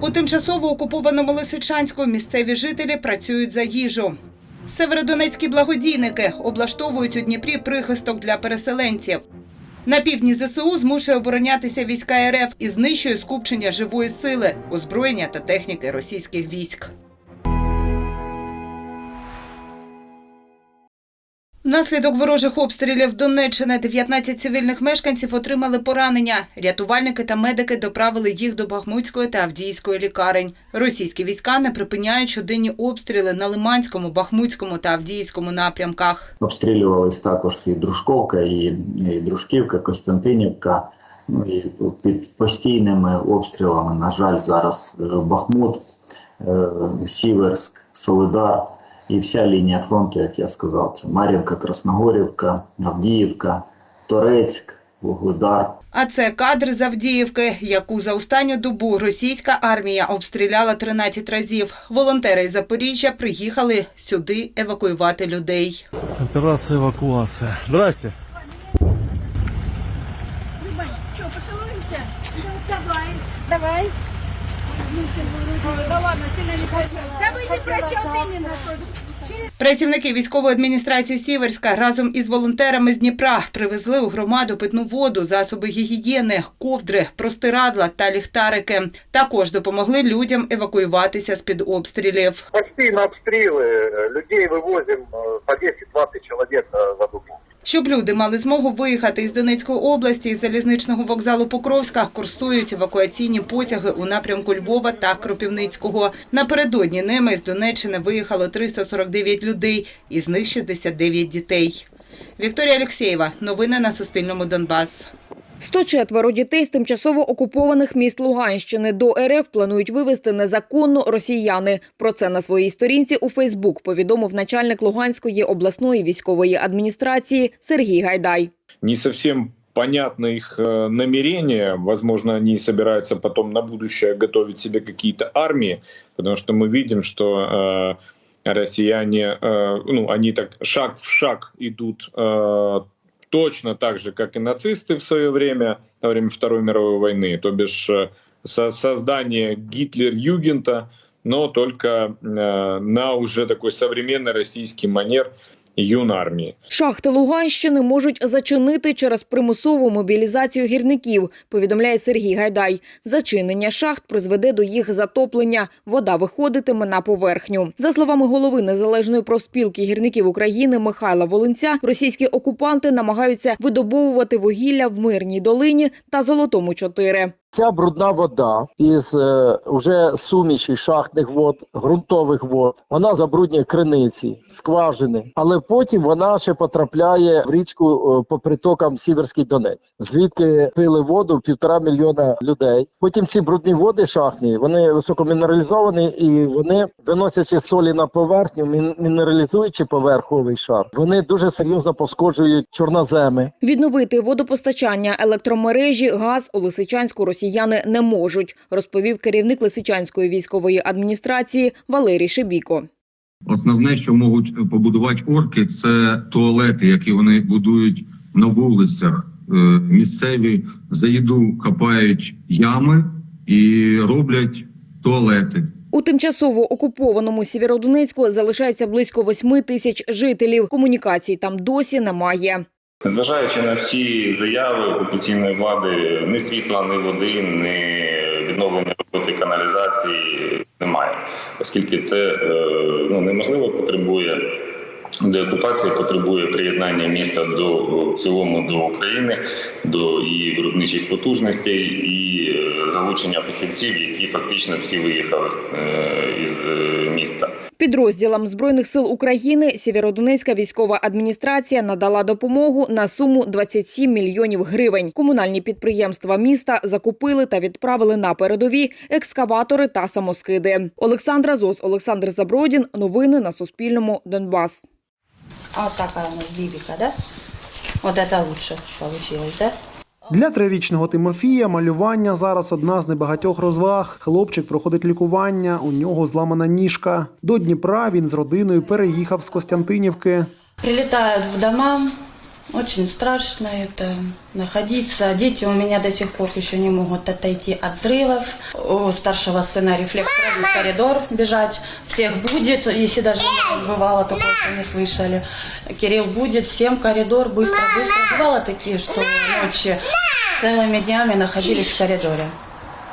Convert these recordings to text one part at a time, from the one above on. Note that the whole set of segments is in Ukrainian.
У тимчасово окупованому Лисичанську місцеві жителі працюють за їжу. Северодонецькі благодійники облаштовують у Дніпрі прихисток для переселенців. На півдні ЗСУ змушує оборонятися війська РФ і знищує скупчення живої сили, озброєння та техніки російських військ. Внаслідок ворожих обстрілів Донеччини 19 цивільних мешканців отримали поранення. Рятувальники та медики доправили їх до Бахмутської та Авдіївської лікарень. Російські війська не припиняють щоденні обстріли на Лиманському, Бахмутському та Авдіївському напрямках. Обстрілювались також і Дружковка, і, і Дружківка, Костянтинівка. Ну і під постійними обстрілами, на жаль, зараз е, Бахмут, е, Сіверськ, Солидар і вся лінія фронту, як я сказав, це Мар'їнка, Красногорівка, Авдіївка, Торецьк, Вугледар. А це кадри з Авдіївки, яку за останню добу російська армія обстріляла 13 разів. Волонтери із Запоріжжя приїхали сюди евакуювати людей. Операция эвакуация. Здрасте. Давай, давай. Працівники військової адміністрації Сіверська разом із волонтерами з Дніпра привезли у громаду питну воду, засоби гігієни, ковдри, простирадла та ліхтарики. Також допомогли людям евакуюватися з під обстрілів. Постійно обстріли, е, людей вивозимо е, по 10-20 чоловік е, за добу. Щоб люди мали змогу виїхати із Донецької області із залізничного вокзалу Покровська, курсують евакуаційні потяги у напрямку Львова та Кропівницького. Напередодні ними з Донеччини виїхало 349 людей, із них 69 дітей. Вікторія Алексєєва, Новини на Суспільному Донбас. 104 дітей з тимчасово окупованих міст Луганщини до РФ планують вивезти незаконно росіяни. Про це на своїй сторінці у Фейсбук повідомив начальник Луганської обласної військової адміністрації Сергій Гайдай. не совсем понятно их э, намерения. Возможно, они собираются потом на будущее готовить себе какие-то армии, потому что мы видим, что э, россияне, э, ну, они так шаг в шаг идут э, точно так же, как и нацисты в свое время, во время Второй мировой войны, то бишь э, со- создание Гитлер-Югента, но только э, на уже такой современный российский манер юнармии. Шахти Луганщини можуть зачинити через примусову мобілізацію гірників, повідомляє Сергій Гайдай. Зачинення шахт призведе до їх затоплення. Вода виходитиме на поверхню. За словами голови незалежної профспілки гірників України Михайла Волинця, російські окупанти намагаються видобовувати вугілля в мирній долині та золотому 4 Ця брудна вода із е, уже суміші шахтних вод, ґрунтових вод, вона забруднює криниці, скважини, але потім вона ще потрапляє в річку е, по притокам Сіверський Донець, звідки пили воду півтора мільйона людей. Потім ці брудні води шахтні, вони високомінералізовані і вони виносячи солі на поверхню, мін- мінералізуючи поверховий шар, вони дуже серйозно пошкоджують чорноземи. Відновити водопостачання, електромережі, газ у Лисичанську росіяни не можуть, розповів керівник Лисичанської військової адміністрації Валерій Шебіко. Основне, що можуть побудувати орки, це туалети, які вони будують на вулицях. Е, Місцеві за їду копають ями і роблять туалети. У тимчасово окупованому Сєвєродонецьку залишається близько 8 тисяч жителів. Комунікацій там досі немає. Незважаючи на всі заяви окупаційної влади, ні світла, ні води, ні відновлення роботи каналізації немає, оскільки це е, ну неможливо потребує. Деокупація потребує приєднання міста до в цілому до України, до її виробничих потужностей і е, залучення фахівців, які фактично всі виїхали е, е, міста. Підрозділам збройних сил України Сєвєродонецька військова адміністрація надала допомогу на суму 27 мільйонів гривень. Комунальні підприємства міста закупили та відправили на передові екскаватори та самоскиди. Олександра Зос, Олександр Забродін. Новини на Суспільному. Донбас. А вот такая у нас бибика, да? Вот это лучше получилось, да? Для трирічного Тимофія малювання зараз одна з небагатьох розваг. Хлопчик проходить лікування, у нього зламана ніжка. До Дніпра він з родиною переїхав з Костянтинівки. Прилітають в дома, Очень страшно это находиться. Дети у меня до сих пор еще не могут отойти от взрывов. У старшего сына рефлекс сразу в коридор бежать. Всех будет, если даже не бывало такого, что не слышали. Кирилл будет, всем коридор, быстро, быстро. Бывало такие, что ночи целыми днями находились в коридоре.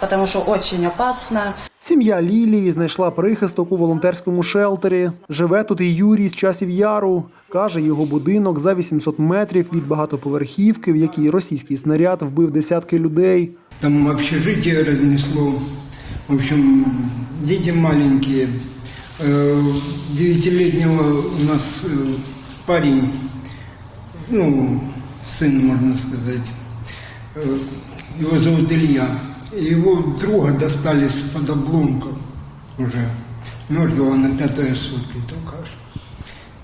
Потому что очень опасно. Сім'я Лілії знайшла прихисток у волонтерському шелтері. Живе тут і Юрій з часів яру. Каже, його будинок за 800 метрів від багатоповерхівки, в якій російський снаряд вбив десятки людей. Там общежитие разнесло. В общем, дети маленькие. Э, Девятилетнего у нас э, парень, ну, сын, можно сказать, э, его зовут Илья. И Его друга достали с-под обломков уже, мертвого на пятые сутки только. что.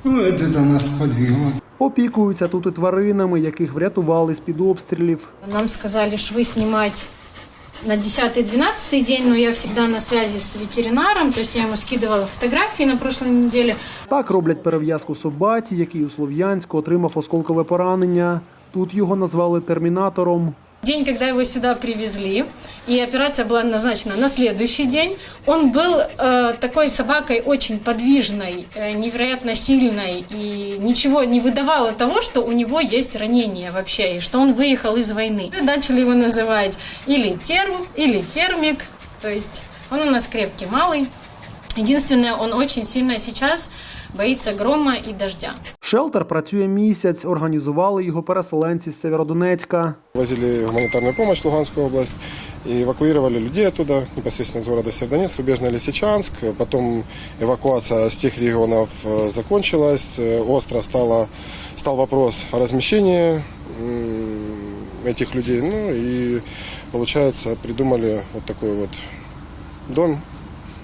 Ну, это нас подвигло. Опікуються тут і тваринами, яких врятували з-під обстрілів. Нам сказали швы снимать на 10-12 день, но я всегда на связи с ветеринаром, то есть я ему скидывала фотографии на прошлой неделе. Так роблять перев'язку собаці, який у Слов'янську отримав осколкове поранення. Тут його назвали термінатором. День, когда его сюда привезли, и операция была назначена на следующий день, он был э, такой собакой очень подвижной, э, невероятно сильной, и ничего не выдавало того, что у него есть ранение вообще, и что он выехал из войны. Начали его называть или терм, или термик, то есть он у нас крепкий, малый. Единственное, он очень сильно сейчас боится грома и дождя. Шелтер працює місяць. Організували його переселенці з Северодонецька. Возили гуманитарную помощь в Луганскую область и эвакуировали людей оттуда, непосредственно из города Сердонец, Рубежный Лисичанск. Потом эвакуация с тех регионов э, закончилась. Э, Остро стало, стал вопрос о размещении м, этих людей. Ну и, получается, придумали вот такой вот дом,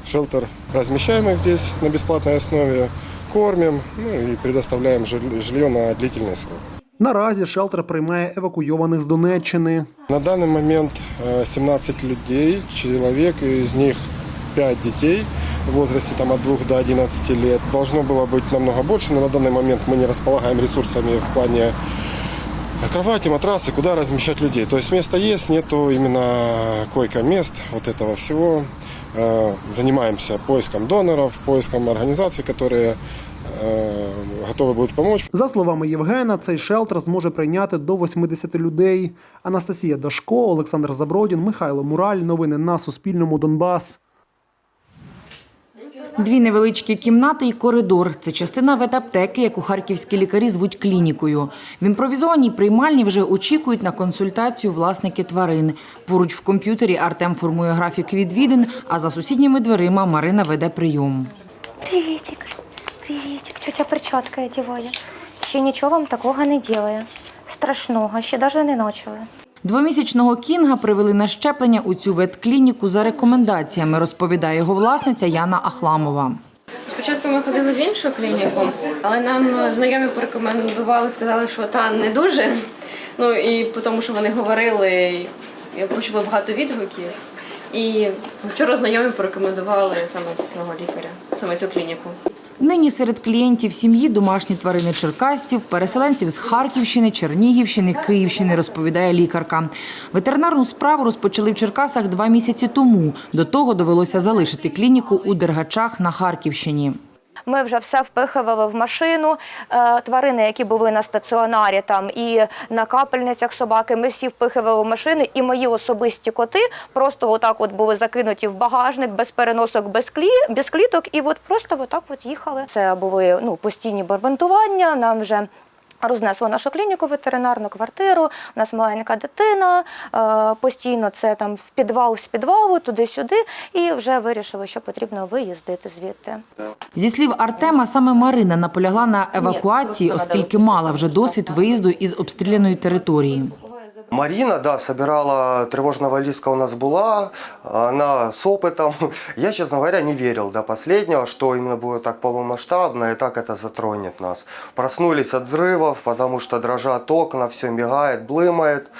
шелтер. Размещаем их здесь на бесплатной основе, кормим ну и предоставляем жиль- жилье на длительный срок. Наразі шелтер приймає евакуйованих з Донеччини. На данный момент э, 17 людей, человек, из них 5 детей в возрасте там, от 2 до 11 лет. Должно было быть намного больше, но на данный момент мы не располагаем ресурсами в плане кровати, матрасы, куда размещать людей. То есть место есть, нету именно койко-мест, вот этого всего. Э, Занимаемся поиском доноров, поиском организаций, которые э, готовы будут помочь. За словами Євгена, цей шелтер зможе прийняти до 80 людей. Анастасія Дашко, Олександр Забродін, Михайло Мураль. Новини на Суспільному. Донбас. Дві невеличкі кімнати і коридор. Це частина ветаптеки, яку харківські лікарі звуть клінікою. В імпровізованій приймальні вже очікують на консультацію власники тварин. Поруч в комп'ютері Артем формує графік відвідин, а за сусідніми дверима Марина веде прийом. Приветик, приветик. Тетя перчатка одіває. Ще нічого вам такого не ділає. Страшного, ще навіть не ночили. Двомісячного кінга привели на щеплення у цю ветклініку за рекомендаціями, розповідає його власниця Яна Ахламова. Спочатку ми ходили в іншу клініку, але нам знайомі порекомендували, сказали, що та не дуже. Ну і по тому, що вони говорили, я почула багато відгуків. І вчора знайомі порекомендували саме цього лікаря, саме цю клініку. Нині серед клієнтів сім'ї домашні тварини черкасців, переселенців з Харківщини, Чернігівщини, Київщини, розповідає лікарка. Ветеринарну справу розпочали в Черкасах два місяці тому. До того довелося залишити клініку у Дергачах на Харківщині. Ми вже все впихували в машину. Е, Тварини, які були на стаціонарі там і на капельницях собаки, ми всі впихували в машини, і мої особисті коти просто отак от були закинуті в багажник без переносок, без клі, без кліток, і от просто отак от їхали. Це були ну постійні барбантування. Нам вже Рознесло нашу клініку, ветеринарну квартиру. У нас маленька дитина. е, Постійно це там в підвал з підвалу, туди-сюди, і вже вирішили, що потрібно виїздити звідти. Зі слів Артема, саме Марина наполягла на евакуації, оскільки мала вже досвід виїзду із обстріляної території. Марина, да, собирала, тревожная вализка у нас была, она с опытом. Я, честно говоря, не верил до последнего, что именно будет так полномасштабно и так это затронет нас. Проснулись от взрывов, потому что дрожат окна, все мигает, блымает.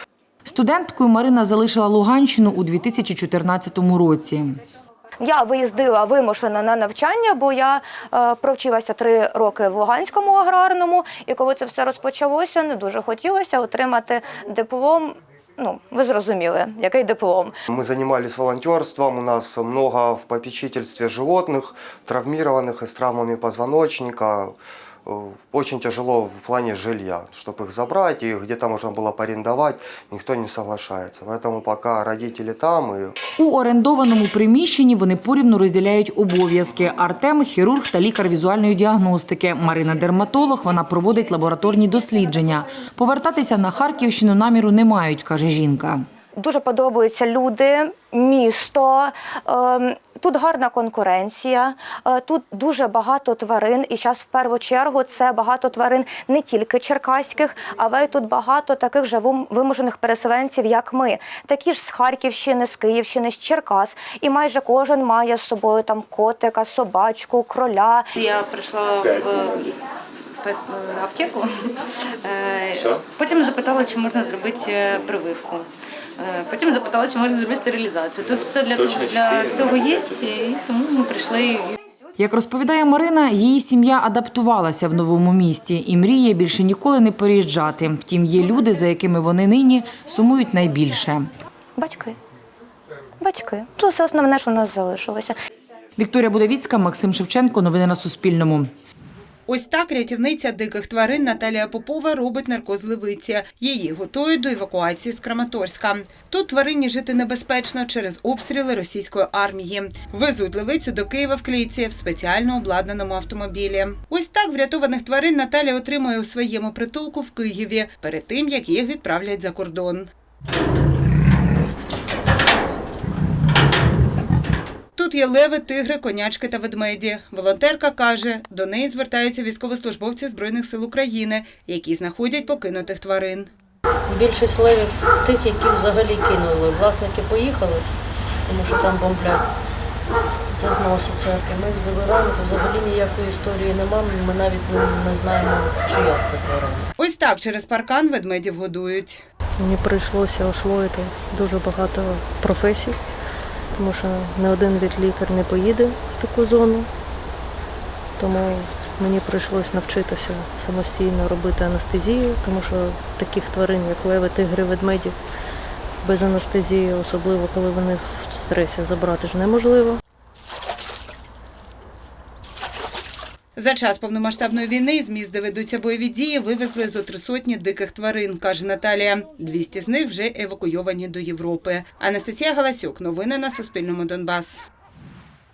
Студенткою Марина залишила Луганщину у 2014 році. Я виїздила вимушено на навчання, бо я е, провчилася три роки в Луганському аграрному, і коли це все розпочалося, не дуже хотілося отримати диплом. Ну, ви зрозуміли, який диплом. Мы занимались волонтерством, у нас много в попечительстве животных, травмированных и с травмами позвоночника. Э, Очень тяжело в плане жилья, чтобы их забрать, и где-то можно было порендовать, никто не соглашается. Поэтому пока родители там, и У орендованому приміщенні вони порівну розділяють обов'язки. Артем хірург та лікар візуальної діагностики. Марина дерматолог. Вона проводить лабораторні дослідження. Повертатися на Харківщину наміру не мають, каже жінка. Дуже подобаються люди, місто. ем, Тут гарна конкуренція, е, тут дуже багато тварин. І зараз в першу чергу це багато тварин не тільки черкаських, але й тут багато таких же вимушених переселенців, як ми. Такі ж з Харківщини, з Київщини, з Черкас. І майже кожен має з собою там котика, собачку, кроля. Я прийшла в аптеку, е, потім запитала, чи можна зробити е, прививку. Е, Потім запитала, чи можна зробити стерилізацію. Тут все для, того, для цього є, і тому ми прийшли. Як розповідає Марина, її сім'я адаптувалася в новому місті і мріє більше ніколи не переїжджати. Втім, є люди, за якими вони нині сумують найбільше. Батьки. Батьки. Це все основне, що в нас залишилося. Вікторія Будавіцька, Максим Шевченко. Новини на Суспільному. Ось так рятівниця диких тварин Наталія Попова робить наркоз ливиці. Її готують до евакуації з Краматорська. Тут тварині жити небезпечно через обстріли російської армії. Везуть ливицю до Києва в клітці в спеціально обладнаному автомобілі. Ось так врятованих тварин Наталя отримує у своєму притулку в Києві перед тим, як їх відправлять за кордон. Є леви, тигри, конячки та ведмеді. Волонтерка каже, до неї звертаються військовослужбовці Збройних сил України, які знаходять покинутих тварин. Більшість левів тих, які взагалі кинули. Власники поїхали, тому що там бомблять. Все зноситься. І Ми їх забираємо, то взагалі ніякої історії немає. Ми навіть не, не знаємо, чия це тварина. Ось так через паркан ведмедів годують. Мені прийшлося освоїти дуже багато професій, тому що не один від лікар не поїде в таку зону. Тому мені прийшлося навчитися самостійно робити анестезію, тому що таких тварин, як леви, тигри, ведмеді, без анестезії, особливо коли вони в стресі, забрати ж неможливо. За час повномасштабної війни з міст, де ведуться бойові дії, вивезли зо три сотні диких тварин, каже Наталія. 200 з них вже евакуйовані до Європи. Анастасія Галасюк. Новини на Суспільному Донбас.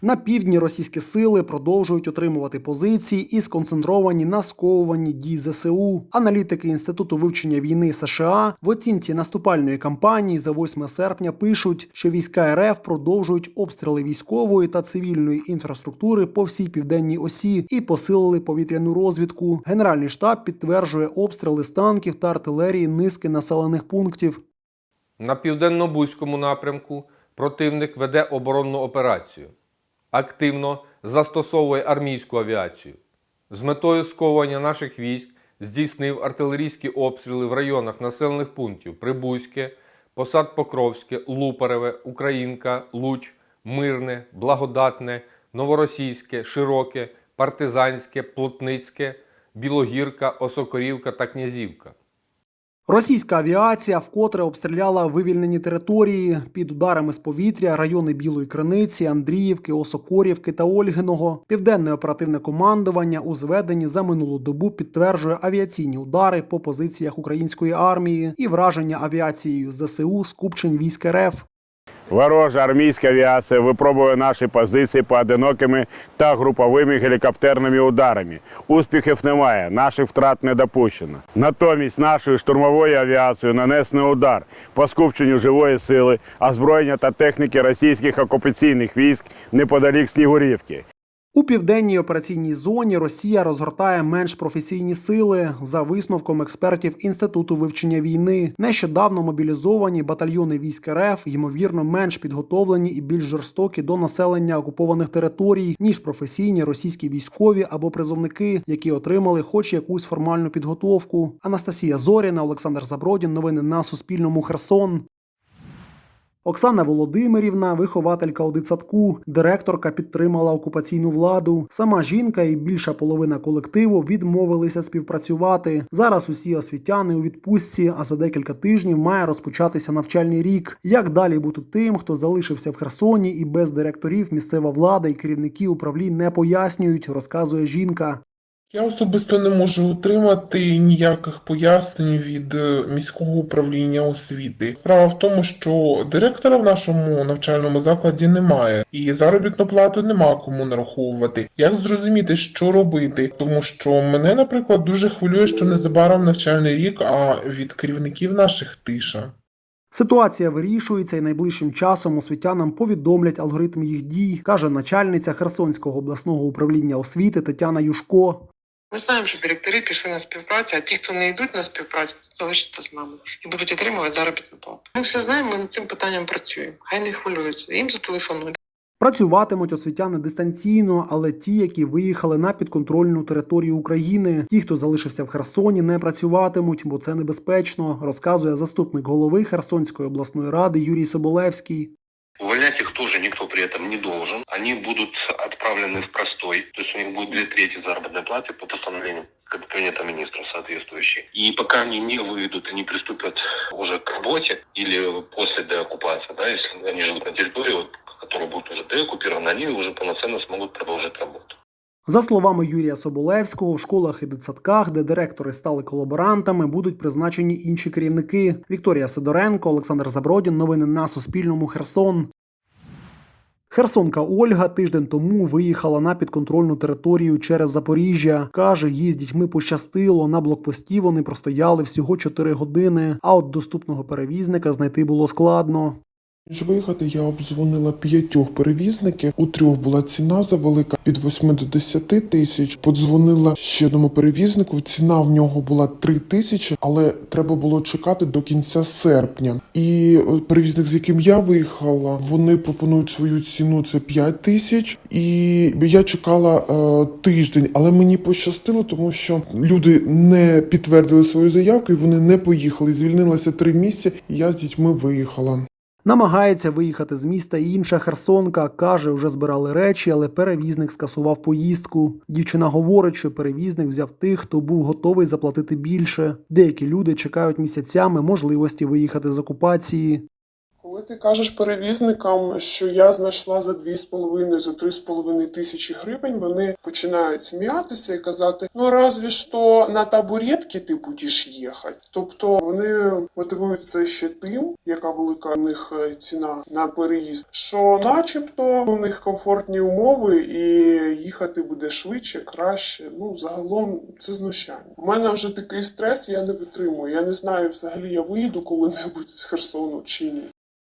На півдні російські сили продовжують отримувати позиції і сконцентровані на сковуванні дій ЗСУ. Аналітики Інституту вивчення війни США в оцінці наступальної кампанії за 8 серпня пишуть, що війська РФ продовжують обстріли військової та цивільної інфраструктури по всій південній осі і посилили повітряну розвідку. Генеральний штаб підтверджує обстріли з танків та артилерії низки населених пунктів. На південно-бузькому напрямку противник веде оборонну операцію, активно застосовує армійську авіацію. З метою сковування наших військ здійснив артилерійські обстріли в районах населених пунктів Прибузьке, Посад Покровське, Лупареве, Українка, Луч, Мирне, Благодатне, Новоросійське, Широке, Партизанське, Плотницьке, Білогірка, Осокорівка та Князівка. Російська авіація вкотре обстріляла вивільнені території під ударами з повітря райони Білої Криниці, Андріївки, Осокорівки та Ольгиного. Південне оперативне командування у зведенні за минулу добу підтверджує авіаційні удари по позиціях української армії і враження авіацією ЗСУ скупчень військ РФ. Ворожа армійська авіація випробує наші позиції поодинокими та груповими гелікоптерними ударами. Успіхів немає, наших втрат не допущено. Натомість нашою штурмовою авіацією нанесено удар по скупченню живої сили, озброєння та техніки російських окупаційних військ неподалік Снігурівки. У південній операційній зоні Росія розгортає менш професійні сили за висновком експертів Інституту вивчення війни. Нещодавно мобілізовані батальйони військ РФ ймовірно менш підготовлені і більш жорстокі до населення окупованих територій ніж професійні російські військові або призовники, які отримали хоч якусь формальну підготовку. Анастасія Зоріна, Олександр Забродін. Новини на Суспільному. Херсон. Оксана Володимирівна, вихователька у дитсадку, директорка підтримала окупаційну владу. Сама жінка і більша половина колективу відмовилися співпрацювати. Зараз усі освітяни у відпустці, а за декілька тижнів має розпочатися навчальний рік. Як далі бути тим, хто залишився в Херсоні і без директорів місцева влада і керівники управлінь не пояснюють, розказує жінка. Я особисто не можу отримати ніяких пояснень від е, міського управління освіти. Справа в тому, що директора в нашому навчальному закладі немає, і заробітну плату нема кому нараховувати. Як зрозуміти, що робити? Тому що мене, наприклад, дуже хвилює, що незабаром навчальний рік, а від керівників наших тиша. Ситуація вирішується і найближчим часом освітянам повідомлять алгоритм їх дій, каже начальниця Херсонського обласного управління освіти Тетяна Юшко. Ми знаємо, що директори пішли на співпрацю, а ті, хто не йдуть на співпрацю, залишаться з нами і будуть отримувати заробітну плату. Ми все знаємо, ми над цим питанням працюємо. Хай не хвилюються. Їм зателефонують. Працюватимуть освітяни дистанційно, але ті, які виїхали на підконтрольну територію України, ті, хто залишився в Херсоні, не працюватимуть, бо це небезпечно, розказує заступник голови Херсонської обласної ради Юрій Соболевський. Увольнять их тоже никто при этом не должен. Они будут отправлены в простой, то есть у них будет две трети заработной платы по постановлению кабинета министров соответствующие. И пока они не выведут и не приступят уже к работе или после деоккупации, да, если они живут на территории, вот, которая будет уже деоккупирована, они уже полноценно смогут продолжать работу. За словами Юрія Соболевського, в школах і дитсадках, де директори стали колаборантами, будуть призначені інші керівники. Вікторія Сидоренко, Олександр Забродін. Новини на Суспільному. Херсон. Херсонка Ольга тиждень тому виїхала на підконтрольну територію через Запоріжжя. Каже, їй з дітьми пощастило. На блокпості вони простояли всього 4 години, а от доступного перевізника знайти було складно. Ніж виїхати, я обдзвонила п'ятьох перевізників. У трьох була ціна завелика від 8 до 10 тисяч. Подзвонила ще одному перевізнику. Ціна в нього була 3 тисячі, але треба було чекати до кінця серпня. І е, перевізник, з яким я виїхала, вони пропонують свою ціну це 5 тисяч. І я чекала е, тиждень, але мені пощастило, тому що люди не підтвердили свою заявку і вони не поїхали. Звільнилося три місця, і я з дітьми виїхала. Намагається виїхати з міста і інша Херсонка. Каже, вже збирали речі, але перевізник скасував поїздку. Дівчина говорить, що перевізник взяв тих, хто був готовий заплатити більше. Деякі люди чекають місяцями можливості виїхати з окупації. Коли ти кажеш перевізникам, що я знайшла за 2,5, за 3,5 тисячі гривень, вони починають сміятися і казати: ну разві що на табуретки ти будеш їхати. Тобто вони мотивуються ще тим, яка велика у них е, ціна на переїзд, що начебто у них комфортні умови і їхати буде швидше, краще. Ну загалом це знущання. У мене вже такий стрес, я не витримую. Я не знаю, взагалі я виїду коли-небудь з Херсону чи ні.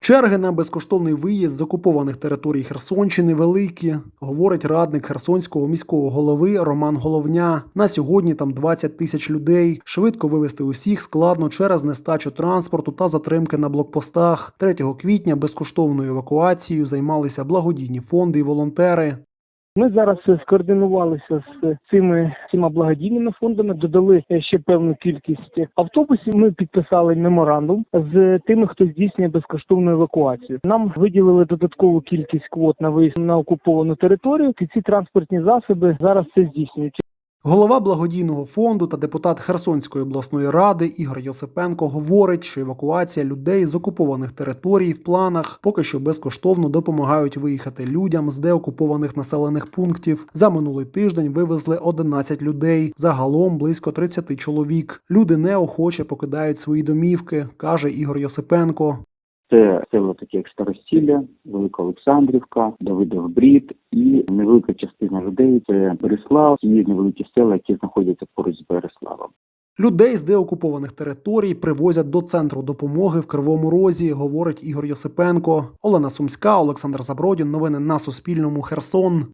Черги на безкоштовний виїзд з окупованих територій Херсонщини великі, говорить радник Херсонського міського голови Роман Головня. На сьогодні там 20 тисяч людей. Швидко вивезти усіх складно через нестачу транспорту та затримки на блокпостах. 3 квітня безкоштовною евакуацією займалися благодійні фонди і волонтери. Ми зараз е, скоординувалися з цими всіма благодійними фондами, додали е, ще певну кількість автобусів. Ми підписали меморандум з тими, хто здійснює безкоштовну евакуацію. Нам виділили додаткову кількість квот на виїзд на окуповану територію. І ці транспортні засоби зараз це здійснюють. Голова благодійного фонду та депутат Херсонської обласної ради Ігор Йосипенко говорить, що евакуація людей з окупованих територій в планах поки що безкоштовно допомагають виїхати людям з деокупованих населених пунктів. За минулий тиждень вивезли 11 людей, загалом близько 30 чоловік. Люди неохоче покидають свої домівки, каже Ігор Йосипенко. Це села такі як Старостілля, Велика Олександрівка, Давидов Брід і невелика частина людей це Береслав і невеликі села, які знаходяться поруч з Береславом. Людей з деокупованих територій привозять до центру допомоги в Кривому Розі, говорить Ігор Йосипенко. Олена Сумська, Олександр Забродін. Новини на Суспільному. Херсон.